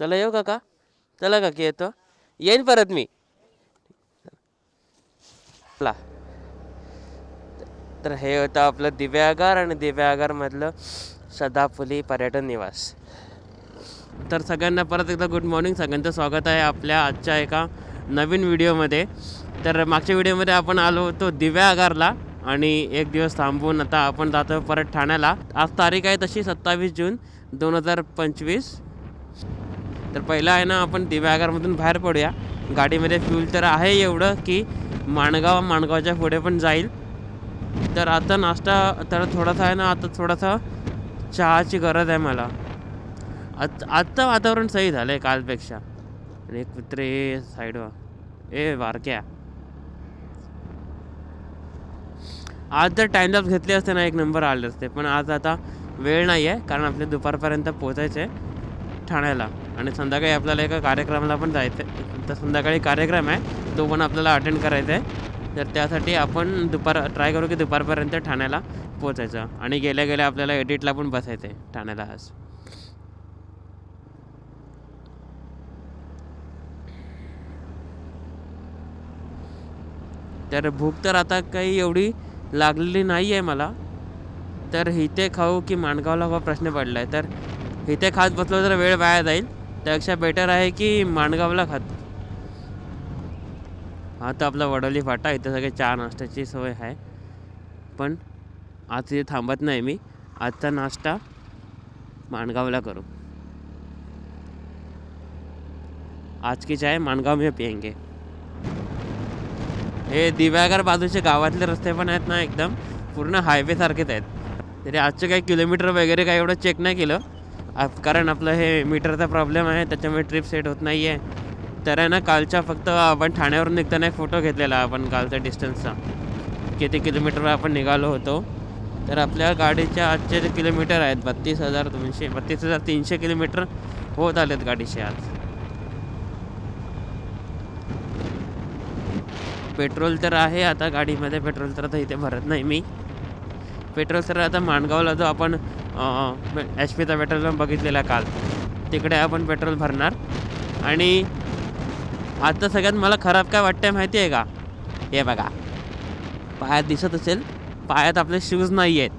चला येऊ काका. चला काकी येतो. येईन परत मी. चला. तर हे होतं आपलं दिव्यागार आणि दिव्यागारमधलं सदाफुली पर्यटन निवास. तर सगळ्यांना परत एकदा गुड मॉर्निंग सगळ्यांचं स्वागत आहे आपल्या आजच्या एका नवीन व्हिडिओमध्ये. तर मागच्या व्हिडिओमध्ये आपण आलो होतो दिव्यागारला आणि एक दिवस थांबून आता आपण जातो परत ठाण्याला. आज तारीख आहे तशी सत्तावीस जून दोन हजार पंचवीस. तर पहिलं आहे ना आपण दिव्यागारमधून बाहेर पडूया. गाडीमध्ये फ्यूल तर आहे एवढं की माणगाव माणगावच्या पुढे पण जाईल. तर आता नाश्ता तर थोडासा आहे ना आता थोडासा चहाची गरज आहे मला. आत आत्ता वातावरण सही झालं आहे कालपेक्षा. आणि कुत्रे साईडवर. ए बारक्या आज जर टाइमलॅप्स घेतले असते ना एक नंबर आले असते. पण आज आता वेळ नाही आहे कारण आपल्या दुपारपर्यंत पोचायचं आहे ठाण्याला. आणि संध्याकाळी आपल्याला एका कार्यक्रमाला पण जायचं आहे. तर संध्याकाळी कार्यक्रम आहे. तो पण आपल्याला अटेंड करायचा आहे. तर त्यासाठी आपण दुपार ट्राय करू की दुपारपर्यंत ठाण्याला पोचायचं आणि गेल्या गेल्या आपल्याला एडिटला पण बसायचं आहे. ठाण्याला आज. तर भूक तर आता काही एवढी लागलेली नाही आहे मला. तर इथे खाऊ की माणगावला हा प्रश्न पडला आहे तर इथे खात बसलो तर वेळ वाया जाईल. त्यापेक्षा बेटर आहे की माणगावला खात. हा तर आपला वडोली फाटा इथं सगळे चहा नाश्त्याची सोय आहे. पण आज इथे थांबत नाही मी. आजचा नाश्ता माणगावला करू. आज की चाय माणगाव मी पियंगे. हे दिव्यागर बाजूचे गावातले रस्ते पण आहेत ना एकदम पूर्ण हायवे सारखेच आहेत. तरी आजचे काही किलोमीटर वगैरे काही एवढं चेक नाही केलं. आप- कारण आपलं हे मीटरचा प्रॉब्लेम आहे त्याच्यामुळे ट्रिप सेट होत नाही आहे तर आहे ना कालच्या फक्त आपण ठाण्यावरून निघताना एक फोटो घेतलेला आपण कालचा डिस्टन्सचा किती किलोमीटरवर आपण निघालो होतो. तर आपल्या गाडीच्या आजचे जे किलोमीटर आहेत बत्तीस हजार दोनशे बत्तीस हजार तीनशे किलोमीटर होत आलेत गाडीचे आज. पेट्रोल तर आहे आता गाडीमध्ये पेट्रोल तर आता इथे भरत नाही मी. पेट्रोल तर आता माणगावला जो आपण एच पीचा पेट्रोल पंप बघितलेला काल. तिकडे आपण पेट्रोल भरणार. आणि आता सगळ्यात मला खराब काय वाटतंय माहिती आहे का? हे बघा. पायात दिसत असेल पायात आपले शूज नाही आहेत.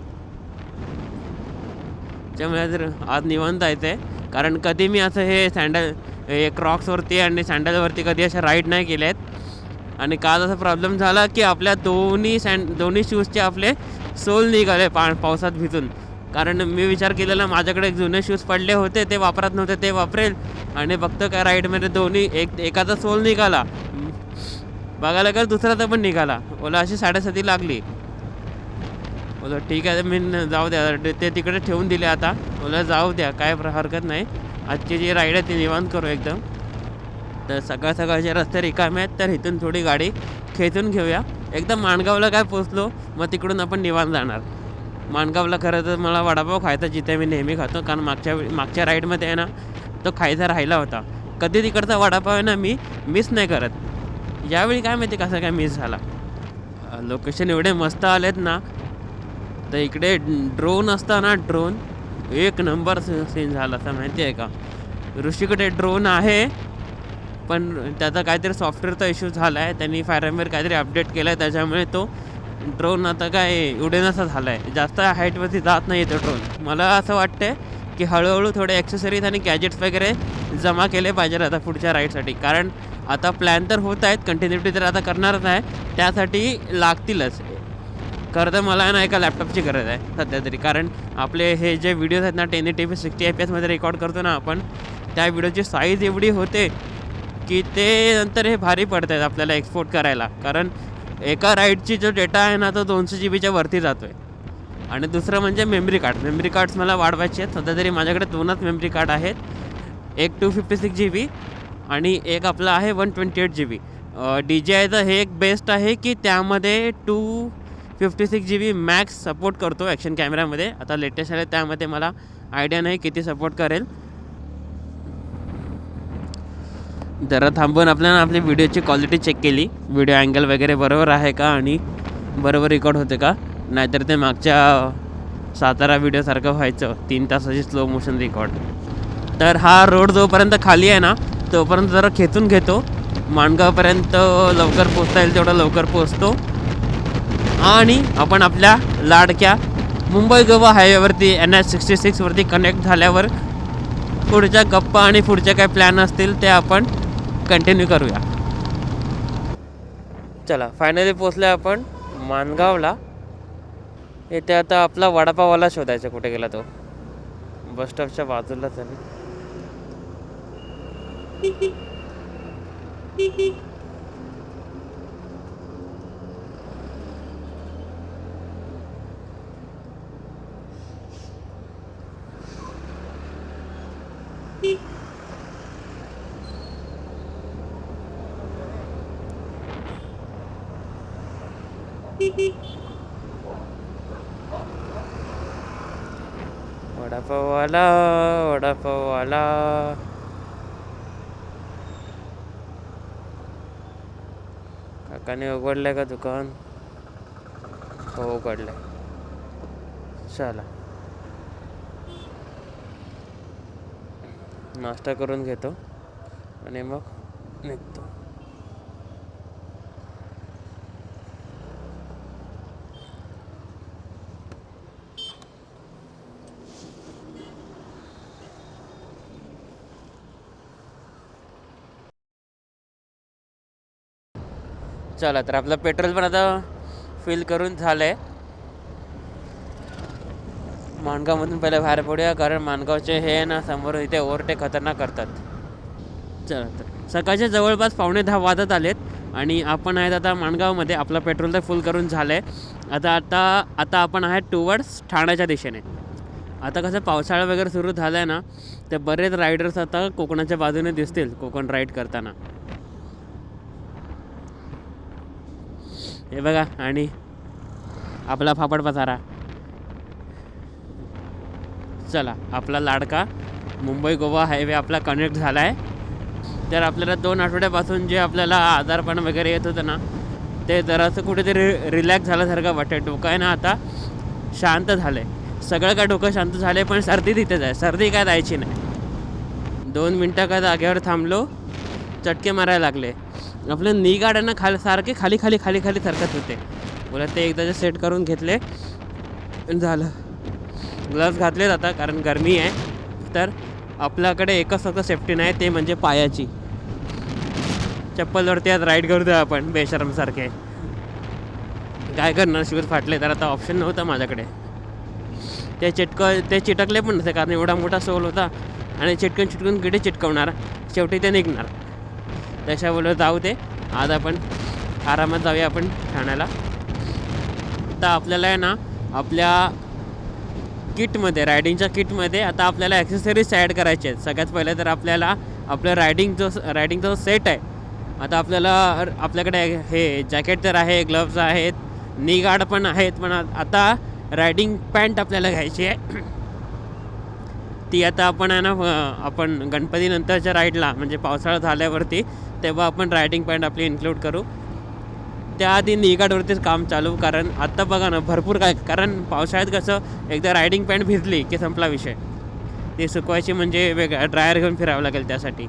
त्यामुळे जर आज निवांत आहे ते. कारण कधी मी असं हे सँडल हे क्रॉक्सवरती आणि सँडलवरती कधी अशा राईड नाही केले आहेत आणि काल असा प्रॉब्लेम झाला की आपल्या दोन्ही सँड दोन्ही शूजचे आपले सोल निघाले पा पावसात भिजून. कारण मी विचार केलेला माझ्याकडे जुने शूज पडले होते ते वापरत नव्हते ते वापरेल. आणि बघतो काय राईडमध्ये दोन्ही एक एकाचा सोल निघाला. बघायला का दुसराचा पण निघाला. ओला अशी साडेसाती लागली. बोला ठीक आहे मी जाऊ द्या. ते तिकडे ठेवून दिले आता. ओला जाऊ द्या काय हरकत नाही. आजची जी राईड आहे ती निवांत करू एकदम. तर सकाळ सकाळचे रस्ते रिकामे आहेत तर इथून थोडी गाडी खेचून घेऊया. एकदम माणगावला काय पोचलो मग तिकडून आपण निवांत जाणार. माणगावला खरं तर मला वडापाव खायचा जिथे मी नेहमी खातो कारण मागच्या मागच्या राईडमध्ये आहे ना तो खायचा राहिला होता. कधी तिकडचा वडापाव आहे ना मी मिस नाही करत. यावेळी काय माहिती कसं काय मिस झाला. लोकेशन एवढे मस्त आलेत ना तर इकडे ड्रोन असता ना ड्रोन एक नंबर सीन झाला असं माहिती आहे का? ऋषीकडे ड्रोन आहे. पण त्याचा काहीतरी सॉफ्टवेअरचा इश्यू झाला आहे त्यांनी फायरमेर काहीतरी अपडेट केला आहे त्याच्यामुळे तो ड्रोन आता काय उडेनासा झाला आहे जास्त हाईटवरती जात नाही तो ड्रोन मला असं वाटतं की हळूहळू थोडे ॲक्सेसरीज आणि गॅजेट्स वगैरे जमा केले पाहिजेत आता पुढच्या राईडसाठी कारण आता प्लॅन तर होत आहेत. कंटिन्युटी तर आता करणारच आहे. त्यासाठी लागतीलच. खरं तर मला ना एका लॅपटॉपची गरज आहे सध्या तरी. कारण आपले हे जे व्हिडिओज आहेत ना ten eighty P sixty I P एसमध्ये रेकॉर्ड करतो ना आपण त्या व्हिडिओची साईज एवढी होते की ते नंतर हे भारी पडत आहेत आपल्याला एक्सपोर्ट करायला. कारण एका राईडची जो डेटा आहे ना तो दोनशे जी बीच्या वरती जातो आहे आणि दुसरं म्हणजे मेमरी कार्ड मेमरी कार्ड्स मला वाढवायचे आहेत. सध्या तरी माझ्याकडे दोनच मेमरी कार्ड आहेत. एक two fifty six G B आणि एक आपलं आहे one twenty eight G B D J आयचं हे एक बेस्ट आहे की त्यामध्ये two fifty six G B max support करतो ॲक्शन कॅमेऱ्यामध्ये आता लेटेस्ट आहे त्यामध्ये मला आयडिया नाही किती सपोर्ट करेल. जरा थांबून आपल्यानं आपली व्हिडिओची क्वालिटी चेक केली. व्हिडिओ अँगल वगैरे बरोबर आहे का आणि बरोबर रेकॉर्ड होते का? नाहीतर ते मागच्या सातारा व्हिडिओसारखं व्हायचं. तीन तासाची स्लो मोशन रेकॉर्ड तर हा रोड जोपर्यंत खाली आहे ना तोपर्यंत जरा खेचून घेतो. माणगावपर्यंत लवकर पोचता येईल तेवढं लवकर पोचतो आणि आपण आपल्या लाडक्या मुंबई गोवा हायवेवरती एन एच सिक्स्टी सिक्सवरती कनेक्ट झाल्यावर पुढच्या गप्पा आणि पुढचे काय प्लॅन असतील ते आपण कंटिन्यू करूया. चला फायनली पोचले आपण मानगावला. इथे आता आपला वडापाववाला शोधायचा कुठे गेला तो. बस स्टॉपच्या बाजूलाच आहे आला वडापाव आला काकाने उघडलंय का दुकान? हो उघडलंय. चला. नाश्ता करून घेतो. आणि मग निघतो. चला तर आपलं पेट्रोल पण आता फिल करून झालं आहे माणगावमधून पहिले बाहेर पडूया कारण माणगावचे हे आहे ना समोर इथे ओव्हरटेक खतरनाक करतात. चला तर सकाळचे जवळपास पावणे दहा वाजत आलेत आणि आपण आहेत आता माणगावमध्ये. आपलं पेट्रोल तर फुल करून झालं आहे आता आता आता आपण आहेत टुवर्ड्स ठाण्याच्या दिशेने. आता कसं पावसाळा वगैरे सुरू झाला आहे ना तर बरेच रायडर्स आता कोकणाच्या बाजूने दिसतील कोकण राईड करताना. हे बघा आणि आपला फापड पसारा. चला आपला लाडका मुंबई गोवा हायवे आपला कनेक्ट झाला आहे तर आपल्याला दोन आठवड्यापासून जे आपल्याला आजारपण वगैरे येत होतं ना ते जरासं कुठेतरी रिलॅक्स झाल्यासारखं वाटतं डोकं आहे ना आता शांत झालं आहे सगळं काय डोकं शांत झालं आहे पण सर्दी तिथेच आहे. सर्दी काय जायची नाही. दोन मिनटं का जागेवर थांबलो चटके मारायला लागले. आपलं नी गाड्यांना खाली सारखे खाली खाली खाली खाली सरकत होते. मला ते एकदाचे सेट करून घेतले झालं. ग्लव्स घातले जातात कारण गरमी आहे. तर आपल्याकडे एकच फक्त सेफ्टी नाही ते म्हणजे पायाची. चप्पलवरती आज राईड करतोय आपण बेशरमसारखे काय करणार शूज फाटले तर आता ऑप्शन नव्हता माझ्याकडे. ते चिटक ते चिटकले पण नसते कारण एवढा मोठा सोल होता. आणि चिटकून चिटकून किती चिटकवणार? शेवटी ते निघणार. त्याच्या बोलत जाऊ दे. आज आपण आरामात जाऊया आपण ठाण्याला. आता आपल्याला आहे ना आपल्या किटमध्ये रायडिंगच्या किटमध्ये आता आपल्याला ॲक्सेसरीज ॲड करायचे आहेत. सगळ्यात पहिले तर आपल्याला आपलं रायडिंग जो रायडिंगचा जो सेट आहे आता आपल्याला आपल्याकडे हे जॅकेट तर आहे ग्लव्स आहेत नी गार्ड पण आहेत पण आता रायडिंग पॅन्ट आपल्याला घ्यायची आहे. ती आता आपण आहे ना आपण गणपती नंतरच्या राईडला म्हणजे पावसाळा झाल्यावरती तेव्हा आपण रायडिंग पॉईंट आपली इन्क्लूड करू. त्याआधी निगाडवरतीच काम चालू कारण आत्ता बघा ना भरपूर काय कारण पावसाळ्यात कसं एकदा रायडिंग पॅन्ट भिजली की संपला विषय. ती सुकवायची म्हणजे वेगळा ड्रायर घेऊन फिरावं लागेल त्यासाठी.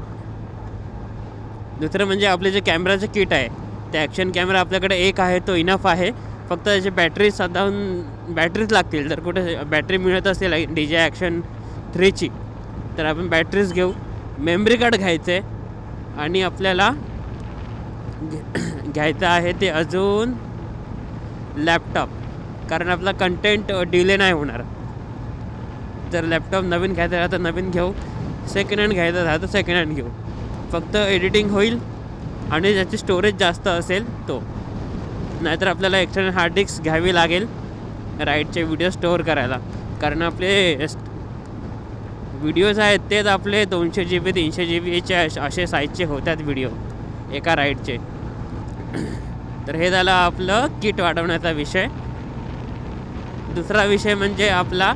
दुसरं म्हणजे आपले जे कॅमेराचं किट आहे ते ॲक्शन कॅमेरा आपल्याकडे एक आहे तो इनफ आहे. फक्त त्याची बॅटरी साधारण बॅटरीज लागतील. जर कुठे बॅटरी मिळत असेल डी जे ॲक्शन थ्रीची तर आपण बॅटरीज घेऊ. मेमरी कार्ड घ्यायचं आहे आणि आपल्याला घ्यायचं आहे ते अजून लॅपटॉप कारण आपला कंटेंट डिले नाही होणार. जर लॅपटॉप नवीन घ्यायचा झाला तर नवीन घेऊ. सेकंड हँड घ्यायचा झाला तर सेकंड हँड घेऊ. फक्त एडिटिंग होईल आणि ज्याची स्टोरेज जास्त असेल तो. नाहीतर आपल्याला एक्सटर्नल हार्ड डिस्क घ्यावी लागेल. राईडचे व्हिडिओ स्टोअर करायला. कारण आपले व्हिडिओज आहेत तेच आपले दोनशे जी बी तीनशे जी बीचे असे साईजचे होतात व्हिडिओ एका राईडचे तर हे झालं आपलं किट वाढवण्याचा विषय. दुसरा विषय म्हणजे आपला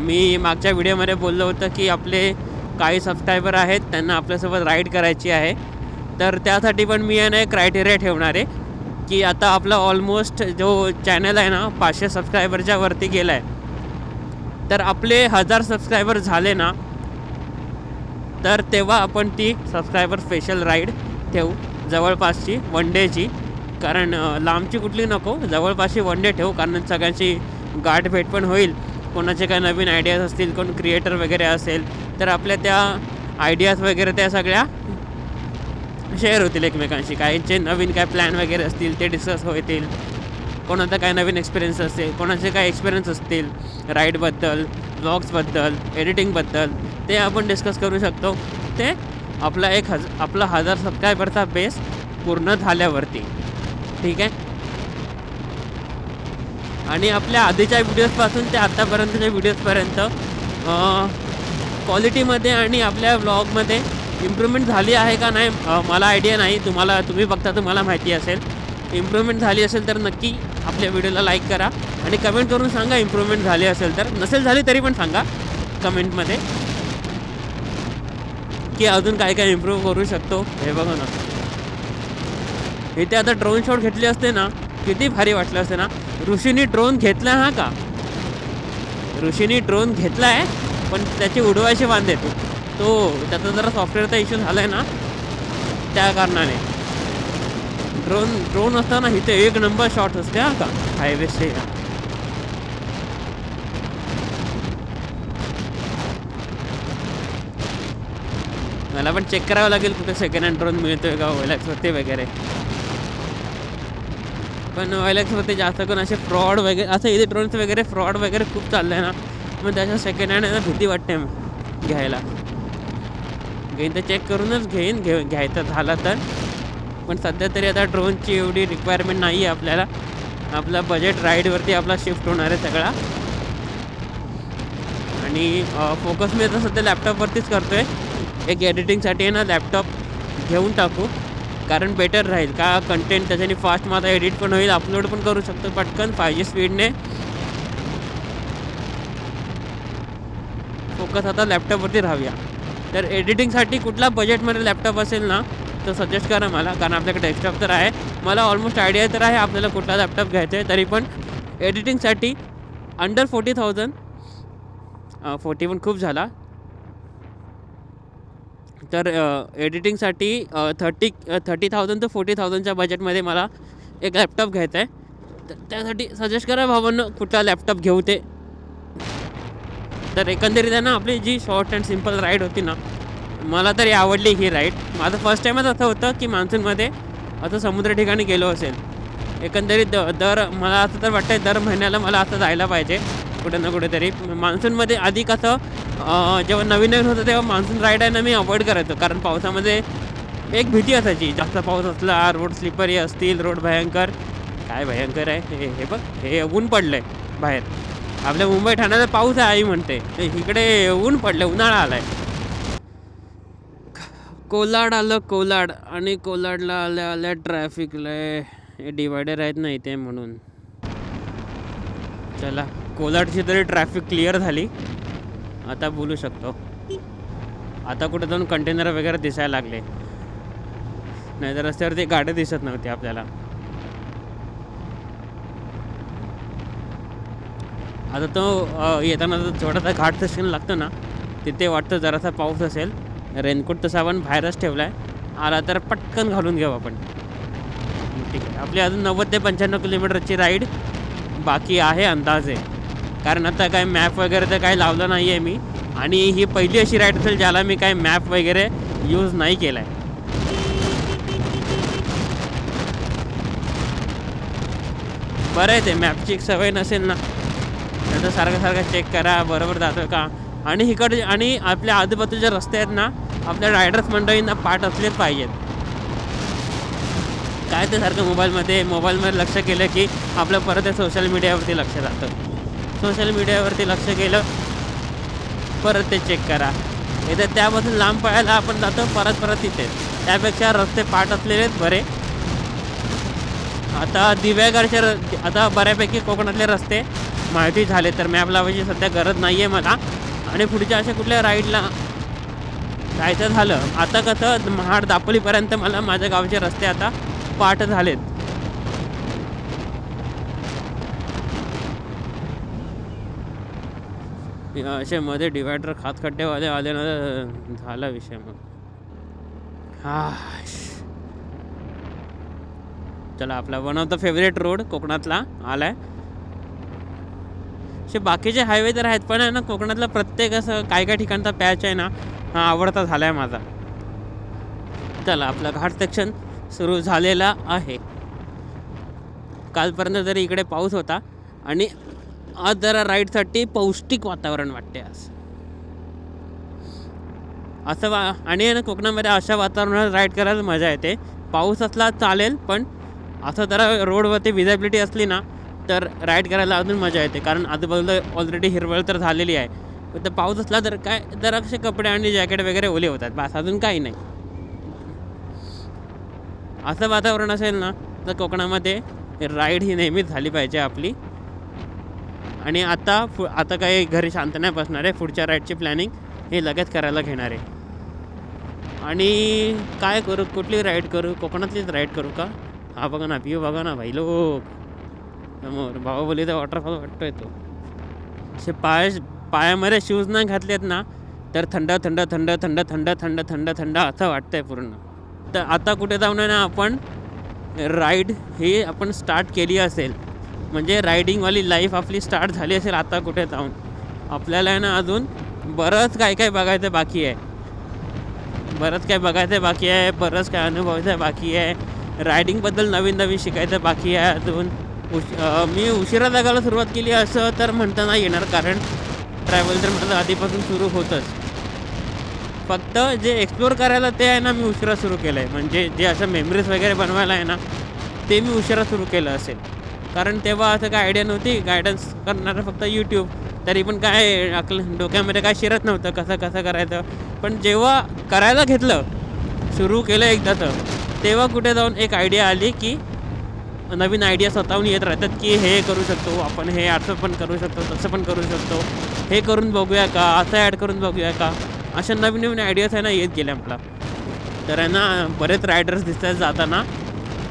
मी मागच्या व्हिडिओमध्ये बोललो होतं की आपले काही सबस्क्रायबर आहेत त्यांना आपल्यासोबत राईड करायची आहे. तर त्यासाठी पण मी आहे ना एक क्रायटेरिया ठेवणार आहे की आता आपला ऑलमोस्ट जो चॅनल आहे ना पाचशे सबस्क्रायबरच्या वरती गेला आहे तर आपले हजार सबस्क्रायबर झाले ना तर तेव्हा आपण ती सबस्क्रायबर स्पेशल राईड ठेवू. जवळपासची वन डेची कारण लांबची कुठली नको जवळपासची वन डे ठेवू. कारण सगळ्यांची गाठ भेट पण होईल. कोणाचे काय नवीन आयडियाज असतील कोण क्रिएटर वगैरे असेल तर आपल्या त्या आयडियाज वगैरे त्या सगळ्या शेअर होतील एकमेकांशी. काहींचे नवीन काय प्लॅन वगैरे असतील ते डिस्कस होतील. कोणाचा काय नवीन एक्सपिरियन्स असेल कोणाचे काय एक्सपिरियन्स असतील राईडबद्दल ब्लॉग्सबद्दल एडिटिंगबद्दल ते आपण डिस्कस करू शकतो. ते आपला एक हज आपला हजार सबस्क्रायबरचा बेस पूर्ण झाल्यावरती. ठीक आहे? आणि आपल्या आधीच्या व्हिडिओजपासून ते आत्तापर्यंतच्या व्हिडिओजपर्यंत क्वालिटीमध्ये आणि आपल्या व्लॉगमध्ये इम्प्रूव्हमेंट झाली आहे का नाही मला आयडिया नाही. तुम्हाला तुम्ही बघता तुम्हाला माहिती असेल. इम्प्रूव्हमेंट झाली असेल तर नक्की आपल्या व्हिडिओला लाईक करा आणि कमेंट करून सांगा इम्प्रूव्हमेंट झाली असेल तर. नसेल झाली तरी पण सांगा कमेंटमध्ये की अजून काय काय इम्प्रूव्ह करू शकतो. हे बघा ना. इथे आता ड्रोन शॉट घेतले असते ना किती भारी वाटलं असते ना. ऋषीनी ड्रोन घेतला हा का? ऋषीनी ड्रोन घेतला आहे पण त्याचे उडवायचे बांधे तो त्याचा जरा सॉफ्टवेअरचा इश्यू झाला आहे ना त्या कारणाने. ड्रोन ड्रोन असताना इथे एक नंबर शॉट असते हा का? हायवेचे मला पण चेक करावं लागेल कुठे सेकंड हँड ड्रोन मिळतोय का ओएलॅक्सवरती वगैरे. पण ओएलॅक्सवरती जास्त करून असे फ्रॉड वगैरे असं इथे ड्रोन्स वगैरे फ्रॉड वगैरे खूप चाललं आहे ना. मग त्याच्या सेकंड हँड भीती वाटते घ्यायला. घेईन तर चेक करूनच घेईन घे घ्यायचं झालं तर. पण सध्या तरी आता ड्रोनची एवढी रिक्वायरमेंट नाही आहे आपल्याला. आपला बजेट राईडवरती आपला शिफ्ट होणार आहे सगळा. आणि फोकस मी आता सध्या लॅपटॉपवरतीच करतो आहे एक एडिटिंगसाठी आहे ना लॅपटॉप घेऊन टाकू. कारण बेटर राहील. का कंटेंट त्याच्याने फास्ट माझा एडिट पण होईल अपलोड पण करू शकतो पटकन फाय जी स्पीडने फोकस आता लॅपटॉपवरती राहूया. तर एडिटिंगसाठी कुठला बजेटमध्ये लॅपटॉप असेल ना तर सजेस्ट करा मला कारण आपल्याकडे डेस्कटॉप तर आहे. मला ऑलमोस्ट आयडिया तर आहे आपल्याला कुठला लॅपटॉप घ्यायचा आहे तरी पण एडिटिंगसाठी अंडर फोर्टी थाउजंड फोर्टी पण खूप झाला. तर एडिटिंगसाठी थर्टी थर्टी थाउजंड ते फोर्टी थाउजंडच्या बजेटमध्ये मला एक लॅपटॉप घ्यायचा आहे. तर त्यासाठी सजेस्ट करा भावांनो कुठला लॅपटॉप घेऊ ते. तर एकंदरीत आहे ना आपली जी शॉर्ट अँड सिंपल राईड होती ना मला तरी आवडली ही राईड माझं फर्स्ट टाईमच असं होतं की मान्सूनमध्ये असं समुद्र ठिकाणी गेलो असेल. एकंदरीत द दर मला असं तर वाटतं दर महिन्याला मला असं जायला पाहिजे कुठे ना कुठेतरी. मान्सूनमध्ये आधी कसं जेव्हा नवीन नवीन होतं तेव्हा मान्सून राईड आहे ना मी अवॉइड करायचो. कारण पावसामध्ये एक भीती असायची जास्त पाऊस असला रोड स्लिपरी असतील रोड भयंकर. काय भयंकर आहे? हे हे बघ हे ऊन पडलं आहे बाहेर. आपल्या मुंबई ठाण्याचा पाऊस आहे आई म्हणते इकडे ऊन पडलं उन्हाळा आला आहे कोलाड आलं कोलाड. आणि कोलाडला आल्या आल्या ट्रॅफिकला. हे डिवायडर आहेत ना इथे म्हणून. चला कोलाडची तरी ट्रॅफिक क्लिअर झाली. आता बोलू शकतो. आता कुठे जाऊन कंटेनर वगैरे दिसायला लागले. नाही तर रस्त्यावरती गाडी दिसत नव्हती आपल्याला. आता तो येताना जो छोटासा घाट सेक्शन लागतो ना तिथे वाटतं जरासा पाऊस असेल. रेनकोट तसा आपण बाहेरच ठेवला आहे आला तर पटकन घालून घेऊ आपण. ठीक आहे. आपली अजून नव्वद ते पंच्याण्णव किलोमीटरची राईड बाकी आहे अंदाजे कारण आता काय मॅप वगैरे तर काही लावलं नाही आहे मी. आणि ही पहिली अशी राईड असेल ज्याला मी काय मॅप वगैरे यूज नाही केला आहे बरं आहे ते मॅपची एक सवय नसेल ना त्याचं सारखं सारखं चेक करा बरोबर जातो का? आणि इकडे आणि आपल्या आजूबाजूचे रस्ते आहेत ना आपल्या रायडर्स मंडळींना पाठ असलेच पाहिजेत. काय ते सारखं मोबाईलमध्ये मोबाईलमध्ये लक्ष केलं की आपलं परत ते सोशल मीडियावरती लक्ष जातं सोशल मीडियावरती लक्ष केलं परत ते चेक करा. इथे त्यापासून लांब पळायला आपण जातो परत परत तिथे. त्यापेक्षा रस्ते पाठ असलेलेच बरे. आता दिव्यागडचे र आता बऱ्यापैकी कोकणातले रस्ते माहिती झाले तर मॅप लावायची सध्या गरज नाही आहे मला. आणि पुढच्या अशा कुठल्या राईडला जायचं झालं. आता कसं महाड दापोलीपर्यंत मला माझ्या गावचे रस्ते आता पाठ झालेत. असे मध्ये डिवायडर खात खड्डेवाले आले ना झाला विषय मग. हा चला आपला one of the favourite road कोकणातला आलाय. असे बाकीचे हायवे तर आहेत पण आहे ना कोकणातला प्रत्येक असं काय काय ठिकाणचा पॅच आहे ना हा आवडता झाला आहे माझा. चला आपला घाट सेक्शन सुरू झालेला आहे. कालपर्यंत तरी इकडे पाऊस होता आणि आज जरा राईडसाठी पौष्टिक वातावरण वाटते आज. असं वा आणि ना कोकणामध्ये अशा वातावरणात राईड करायला मजा येते. पाऊस असला चालेल पण असं जरा रोडवरती विजिबिलिटी असली ना तर राईड करायला अजून मजा येते. कारण आजूबाजूला ऑलरेडी हिरवळ तर झालेली आहे. तर पाऊस असला तर काय जरा असे कपडे आणि जॅकेट वगैरे ओले होतात बस अजून काही नाही. असं वातावरण असेल ना तर कोकणामध्ये राईड ही नेहमीच झाली पाहिजे आपली. आणि आता फु आता काही घरी शांत नाही बसणार आहे पुढच्या राईडची प्लॅनिंग हे लगेच करायला घेणार आहे. आणि काय करू कुठली राईड करू कोकणातलीच राईड करू का? हा बघा ना पिऊ बघा ना भाई लोक. समोर बाहुबलीचा वॉटरफॉल वाटतोय तो. असे पाय पायामध्ये शूज नाही घातलेत ना तर थंड थंड थंड थंड थंड थंड थंड थंड असं वाटतंय पूर्ण. तर आता कुठे जाऊन आहे ना आपण राईड ही आपण स्टार्ट केली असेल. म्हणजे रायडिंगवाली लाईफ आपली स्टार्ट झाली असेल आता कुठे जाऊन. आपल्याला आहे ना अजून बरंच काय काय बघायचं बाकी आहे. बरंच काय बघायचं बाकी आहे बरंच काय अनुभवायचं बाकी आहे. रायडिंगबद्दल नवीन नवीन शिकायचं बाकी आहे अजून. उश मी उशिरा जगायला सुरुवात केली असं तर म्हणता नाही येणार कारण ट्रॅव्हल तर माझं आधीपासून सुरू होतंच. फक्त जे एक्सप्लोअर करायला ते आहे ना मी उशिरा सुरू केलं आहे म्हणजे जे असं मेमरीज वगैरे बनवायला आहे ना ते मी उशिरा सुरू केलं असेल. कारण तेव्हा असं काय आयडिया नव्हती. गायडन्स करणारं फक्त यूट्यूब तरी पण काय आपलं डोक्यामध्ये काय शिरत नव्हतं कसं कसं करायचं. पण जेव्हा करायला घेतलं सुरू केलं एकदाचं तेव्हा कुठे जाऊन एक आयडिया आली की नवीन आयडिया स्वतःहून येत राहतात की हे करू शकतो आपण हे असं पण करू शकतो तसं पण करू शकतो. हे करून बघूया का? असं ॲड करून बघूया का? अशा नवीन नवीन आयडियाज आहे ना येत गेल्या आपला. तर आहे ना बरेच रायडर्स दिसत आहेत जाताना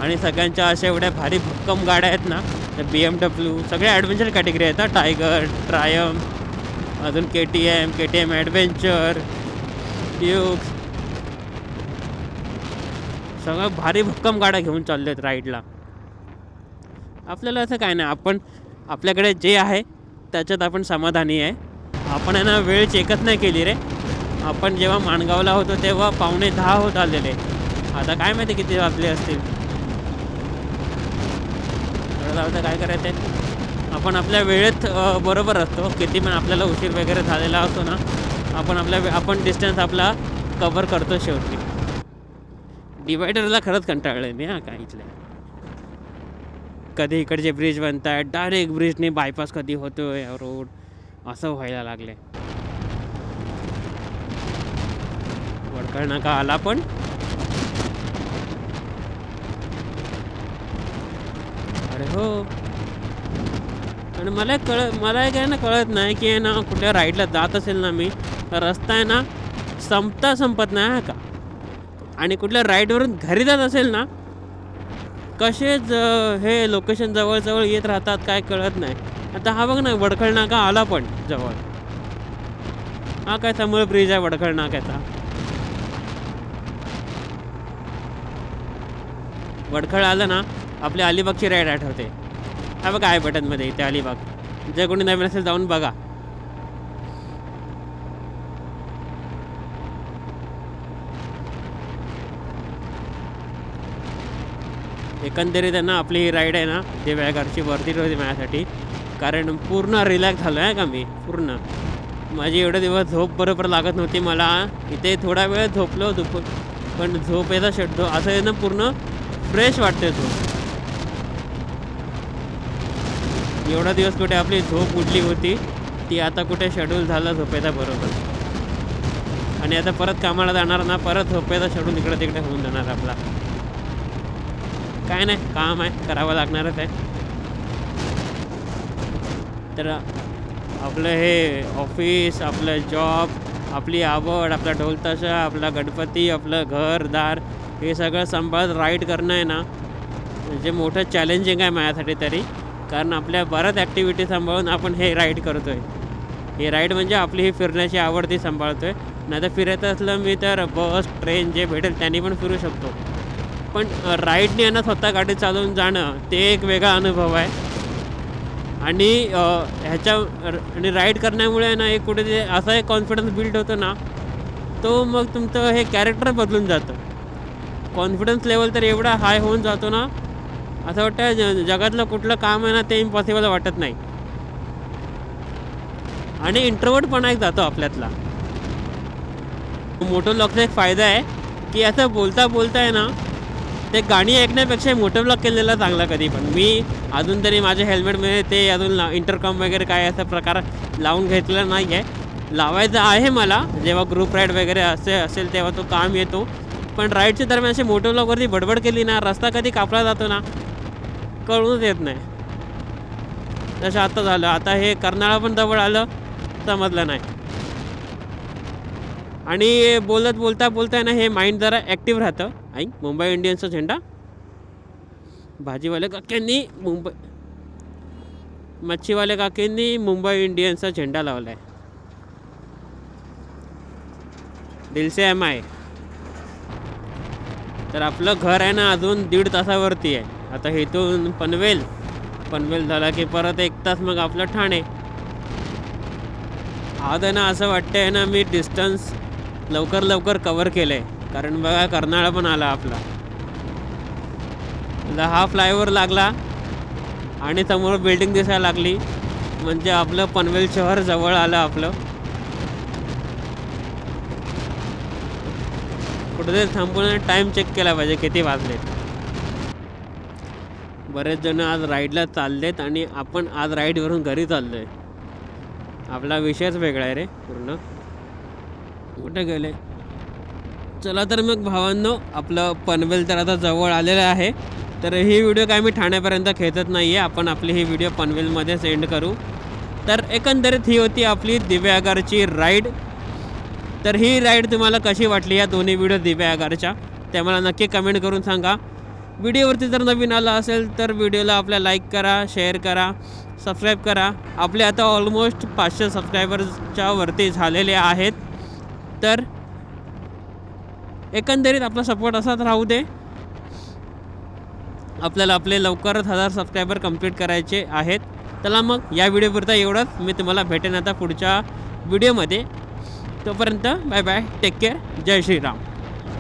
आणि सगळ्यांच्या अशा एवढ्या भारी भक्कम गाड्या आहेत ना तर बी एम डब्ल्यू सगळ्या ॲडव्हेंचर कॅटेगरी आहेत ना. टायगर ट्रायम अजून K T M K T M adventure dukes सगळं भारी भक्कम गाड्या घेऊन चालले आहेत राईडला आपल्याला असं काय नाही आपण आपल्याकडे जे आहे त्याच्यात आपण समाधानी आहे. आपण यांना ना वेळ चेकच नाही केली रे. आपण जेव्हा माणगावला होतो तेव्हा पावणे दहा होत आलेले. आता काय माहिती किती वाजले असतील. आता काय करायचं आहे आपण आपल्या वेळेत बरोबर असतो. किती पण आपल्याला उशीर वगैरे झालेला असतो ना आपण आपल्या आपण डिस्टन्स आपला कवर करतो शेवटी. डिवायडरला खरंच कंटाळलं मी हां काय इथल्या कधी इकडचे ब्रिज बनत आहेत डायरेक्ट ब्रिजने बायपास कधी होतोय रोड असं व्हायला लागले वडखळ नाका आला पण. अरे हो. आणि मला कळ मला काय ना कळत नाही की आहे ना कुठल्या राईडला जात असेल ना मी. तर रस्ता आहे ना संपता संपत नाही हा का? आणि कुठल्या राईडवरून घरी जात असेल ना कसेच हे लोकेशन जवळजवळ येत राहतात काय कळत नाही. आता हा बघ ना वडखळ नाका आला पण जवळ. हा काय समोर ब्रिज आहे वडखळ नाक्याचा वडखळ आलं ना आपली अलिबागची राईड आठवते. हा बघा आहे बटनमध्ये इथे अलिबाग. जर कोणी नवीन असेल जाऊन बघा. एकंदरीत आहे ना आपली ही राईड आहे ना दिव्याघरची वर्दी होती माझ्यासाठी. कारण पूर्ण रिलॅक्स झालो आहे का मी? पूर्ण. माझी एवढे दिवस झोप बरोबर लागत नव्हती मला. इथे थोडा वेळ झोपलो दुप पण झोप येता शड्डो असं आहे ना पूर्ण फ्रेश वाटते झोप. एवढा दिवस कुठे आपली झोप उडली होती ती आता कुठे शेड्यूल झालं झोपेचा बरोबर. आणि आता परत कामाला जाणार ना परत झोपेचा शेड्यूल इकडे तिकडे होऊन जाणार आपला. काय नाही काम आहे करावं लागणारच आहे. तर आपलं हे ऑफिस आपलं जॉब आपली आवड आपला ढोलताशा आपला गणपती आपलं घरदार हे सगळं सांभाळत राईड करणं आहे ना म्हणजे मोठं चॅलेंजिंग आहे माझ्यासाठी तरी. कारण आपल्या बऱ्याच ॲक्टिव्हिटी सांभाळून आपण हे राईड करतो आहे हे राईड म्हणजे आपली ही फिरण्याची आवड ती सांभाळतो आहे नाही तर फिरत असलं मी तर बस ट्रेन जे भेटेल त्यांनी पण फिरू शकतो. पण राईडने यांना स्वतः गाडी चालवून जाणं ते एक वेगळा अनुभव आहे. आणि ह्याच्या आणि राईड करण्यामुळे ना एक कुठे असा एक कॉन्फिडन्स बिल्ड होतो ना तो मग तुमचं हे कॅरेक्टर बदलून जातं. कॉन्फिडन्स लेवल तर एवढा हाय होऊन जातो ना असं वाटतं ज जगातलं कुठलं काम आहे ना ते इम्पॉसिबल वाटत नाही. आणि इंट्रोवर्ट पण एक जातो आपल्यातला. मोटो ब्लॉगचा एक फायदा आहे की असं बोलता बोलता आहे ना ते गाणी ऐकण्यापेक्षा मोठं ब्लॉक केलेला चांगला कधी पण मी अजून तरी माझ्या हेल्मेटमध्ये ते अजून ला इंटरकॉम वगैरे काय असा प्रकार लावून घेतलेला नाही आहे लावायचं आहे मला जेव्हा ग्रुप राईड वगैरे असे असेल तेव्हा तो काम येतो. पण राईडच्या दरम्यान असे मोठे ब्लॉकवरती बडबड केली ना रस्ता कधी कापला जातो ना कळूनच येत नाही. तसं आता झालं. आता हे कर्नाळा पण जवळ आलं समजलं नाही. आणि बोलत बोलता बोलता ना हे माइंड जरा ॲक्टिव्ह राहतं. आई मुंबई इंडियन्सचा झेंडा? भाजीवाले काक्यांनी मुंबई मच्छीवाले काकींनी मुंबई इंडियन्सचा झेंडा लावला आहे दिलसे एम आय. तर आपलं घर आहे ना अजून दीड तासावरती आहे. आता इथून पनवेल पनवेल झाला की परत एक तास मग आपलं ठाणे. आज आहे ना असं वाटतं आहे ना मी डिस्टन्स लवकर लवकर कवर केलं आहे कारण बघा कर्नाळा पण आला आपला. हा फ्लायओव्हर लागला आणि समोर बिल्डिंग दिसायला लागली. म्हणजे आपलं पनवेल शहर जवळ आलं आपलं. कुठेतरी थांबून टाईम चेक केला पाहिजे किती वाजले बरेच जण आज राईडला चाललेत आणि आपण आज राईडवरून घरी चाललो आहे आपला विषयच वेगळा आहे रे पूर्ण. कुठे गेले? चला तर मग भावांनो आपलं पनवेल तर आता जवळ आलेलं आहे. तर ही व्हिडिओ काय मी ठाण्यापर्यंत खेचत नाही आहे आपण आपली ही व्हिडिओ पनवेलमध्ये सेंड करू. तर एकंदरीत ही होती आपली दिव्यागारची राईड तर ही राईड तुम्हाला कशी वाटली या दोन्ही व्हिडिओ दिव्यागारच्या ते मला नक्की कमेंट करून सांगा. व्हिडिओवरती जर नवीन आला असेल तर व्हिडिओला आपल्या लाईक करा शेअर करा सबस्क्राईब करा. आपले आता ऑलमोस्ट पाचशे सबस्क्रायबर्सच्या वरती झालेले आहेत. तर एकंदरीत आपला सपोर्ट असाच राहू दे. आपल्याला आपले लवकरच हजार सबस्क्रायबर कंप्लीट करायचे आहेत. चला मग या व्हिडिओपुरता एवढंच. मी तुम्हाला भेटेन आता पुढच्या व्हिडिओमध्ये. तोपर्यंत बाय बाय टेक केअर जय श्रीराम.